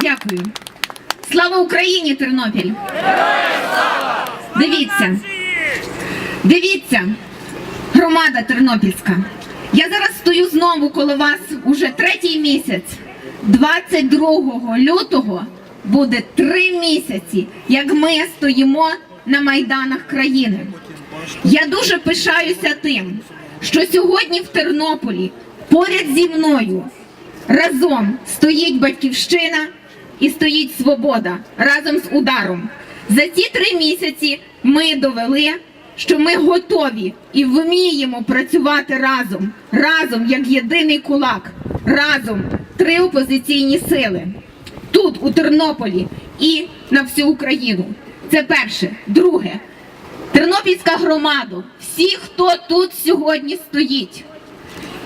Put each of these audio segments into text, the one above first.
Дякую. Слава Україні, Тернопіль! Дивіться, дивіться, громада Тернопільська. Я зараз стою знову коло вас уже третій місяць. 22 лютого буде три місяці, як ми стоїмо на майданах країни. Я дуже пишаюся тим, що сьогодні в Тернополі поряд зі мною разом стоїть батьківщина і стоїть свобода разом з ударом. За ці три місяці ми довели, що ми готові і вміємо працювати разом, разом як єдиний кулак, разом три опозиційні сили тут, у Тернополі і на всю Україну. Це перше. Друге, Тернопільська громада, всі, хто тут сьогодні стоїть.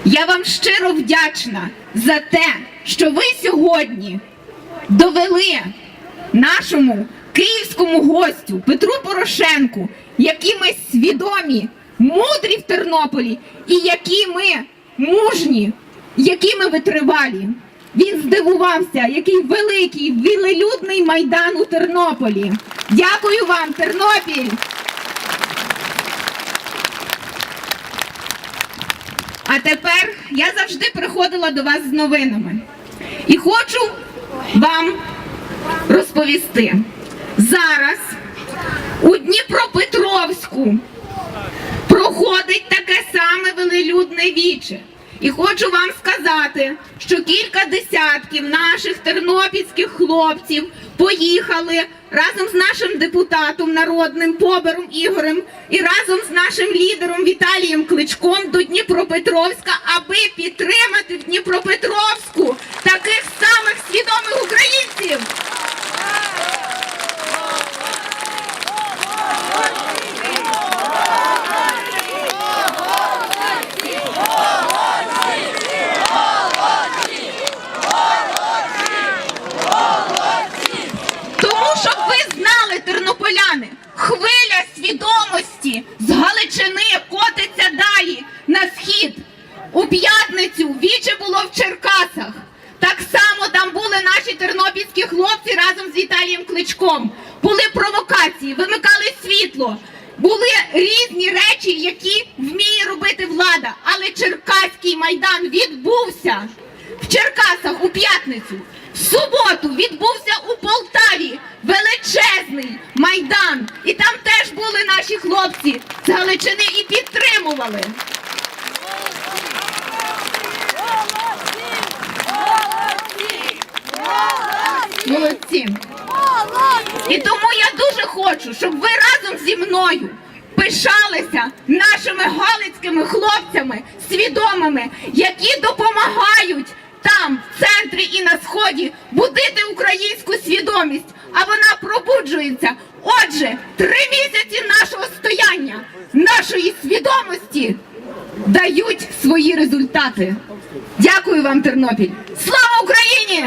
Я вам щиро вдячна за те, що ви сьогодні довели нашому київському гостю Петру Порошенку, які ми свідомі, мудрі в Тернополі, і які ми мужні, які ми витривалі. Він здивувався, який великий, велелюдний майдан у Тернополі. Дякую вам, Тернопіль! А тепер я завжди приходила до вас з новинами. І хочу вам розповісти. Зараз у Дніпропетровську проходить таке саме велелюдне віче. І хочу вам сказати, що кілька десятків наших тернопільських хлопців поїхали разом з нашим депутатом народним Побером Ігорем і разом з нашим лідером Віталієм Кличком до Дніпропетровська, аби підтримати в Дніпропетровську таких самих свідомих українців. Тому, щоб ви знали, тернополяни, хвиля свідомості з Галичини котиться далі на схід. У п'ятницю віче було в Черкасах. Так само там були наші тернопільські хлопці разом з Віталієм Кличком. Були провокації, вимикали світло. Були різні речі, які вміє робити влада. Але Черкаський майдан відбувся в Черкасах у п'ятницю. Суботу відбувся у Полтаві величезний майдан. І там теж були наші хлопці з Галичини і підтримували. Молодці. І тому я дуже хочу, щоб ви разом зі мною пишалися нашими галицькими хлопцями свідомими, які центрі і на сході, будити українську свідомість, а вона пробуджується. Отже, три місяці нашого стояння, нашої свідомості дають свої результати. Дякую вам, Тернопіль! Слава Україні!